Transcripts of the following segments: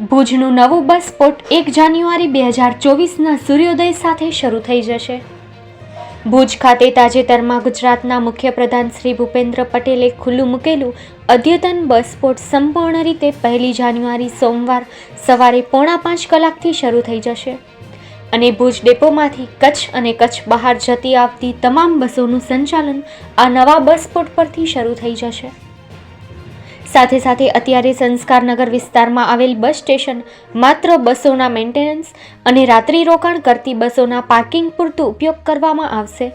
ભુજનું નવું બસ સ્પોટ એક જાન્યુઆરી બે હજાર ચોવીસના સૂર્યોદય સાથે શરૂ થઈ જશે. ભુજ ખાતે તાજેતરમાં ગુજરાતના મુખ્યપ્રધાન શ્રી ભૂપેન્દ્ર પટેલે ખુલ્લું મૂકેલું અદ્યતન બસ સ્પોટ સંપૂર્ણ રીતે પહેલી જાન્યુઆરી સોમવાર સવારે પોણા પાંચ કલાકથી શરૂ થઈ જશે. અને ભુજ ડેપોમાંથી કચ્છ અને કચ્છ બહાર જતી આવતી તમામ બસોનું સંચાલન આ નવા બસ સ્પોટ પરથી શરૂ થઈ જશે. સાથે સાથે અત્યારે સંસ્કારનગર વિસ્તારમાં આવેલ બસ સ્ટેશન માત્ર બસોના મેન્ટેનન્સ અને રાત્રિ રોકાણ કરતી બસોના પાર્કિંગ પૂરતું ઉપયોગ કરવામાં આવશે.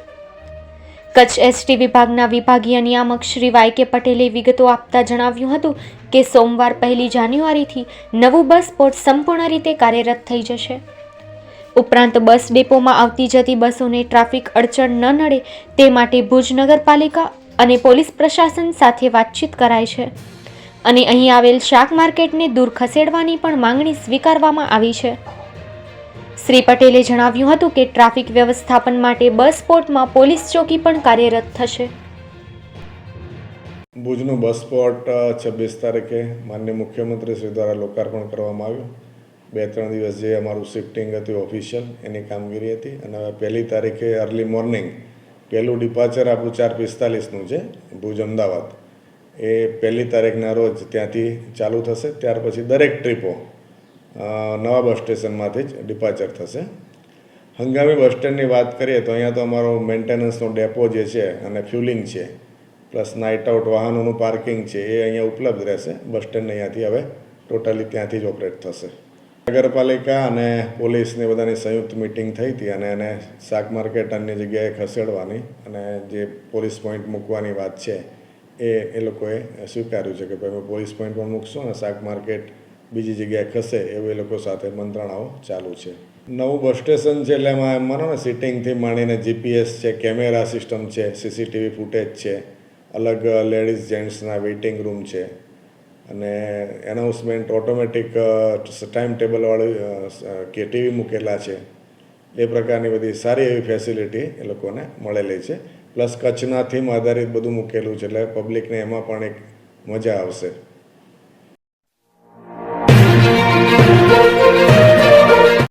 કચ્છ એસટી વિભાગના વિભાગીય નિયામક શ્રી વાય કે પટેલે વિગતો આપતા જણાવ્યું હતું કે સોમવાર પહેલી જાન્યુઆરીથી નવું બસ સ્પોટ સંપૂર્ણ રીતે કાર્યરત થઈ જશે. ઉપરાંત બસ ડેપોમાં આવતી જતી બસોને ટ્રાફિક અડચણ ન નડે તે માટે ભુજ નગરપાલિકા અને પોલીસ પ્રશાસન સાથે વાતચીત કરાય છે. અને અહીં આવેલ શાક માર્કેટને દૂર ખસેડવાની પણ માંગણી સ્વીકારવામાં આવી છે. શ્રી પટેલે જણાવ્યું હતું કે ટ્રાફિક વ્યવસ્થાપન માટે બસ સ્પોટમાં પોલીસ ચોકી પણ કાર્યરત થશે. ભુજનું બસ સ્પોટ છવ્વીસ તારીખે માન્ય મુખ્યમંત્રી શ્રી દ્વારા લોકાર્પણ કરવામાં આવ્યું. બે ત્રણ દિવસ જે અમારું શિફ્ટિંગ હતું ઓફિશિયલ, એની કામગીરી હતી અને હવે પહેલી તારીખે અર્લી મોર્નિંગ પહેલું ડિપાર્ચર આપણું ચાર પિસ્તાલીસનું છે, ભુજ અમદાવાદ. એ પહેલી તારીખના રોજ ત્યાંથી ચાલુ થશે. ત્યાર પછી દરેક ટ્રીપો નવા બસ સ્ટેશનમાંથી જ ડિપાર્ચર થશે. હંગામી બસ સ્ટેન્ડની વાત કરીએ તો અહીંયા તો અમારો મેન્ટેનન્સનો ડેપો જે છે અને ફ્યુલિંગ છે, પ્લસ નાઇટ આઉટ વાહનોનું પાર્કિંગ છે, એ અહીંયા ઉપલબ્ધ રહેશે. બસ સ્ટેન્ડ અહીંયાથી હવે ટોટલી ત્યાંથી જ ઓપરેટ થશે. નગરપાલિકા અને પોલીસની બધાની સંયુક્ત મિટિંગ થઈ હતી અને એને શાક માર્કેટ અન્ય જગ્યાએ ખસેડવાની અને જે પોલીસ પોઈન્ટ મૂકવાની વાત છે એ એ લોકોએ સ્વીકાર્યું છે કે ભાઈ અમે પોલીસ પણ મૂકશું અને શાક માર્કેટ બીજી જગ્યાએ ખસે એવું એ લોકો સાથે મંત્રણાઓ ચાલુ છે. નવું બસ સ્ટેશન છે એટલે એમાં એમ માનો ને સિટિંગથી માંડીને જીપીએસ છે, કેમેરા સિસ્ટમ છે સીસીટીવી ફૂટેજ છે, અલગ લેડીઝ જેન્ટ્સના વેઇટિંગ રૂમ છે અને એનાઉન્સમેન્ટ ઓટોમેટિક ટાઈમ ટેબલવાળી કે ટીવી મૂકેલા છે. એ પ્રકારની બધી સારી એવી ફેસિલિટી એ લોકોને મળેલી છે. પ્લસ કચ્છના થીમ આધારિત બધું મૂકેલું છે. એટલે પબ્લિકને એમાં પણ એક મજા આવશે.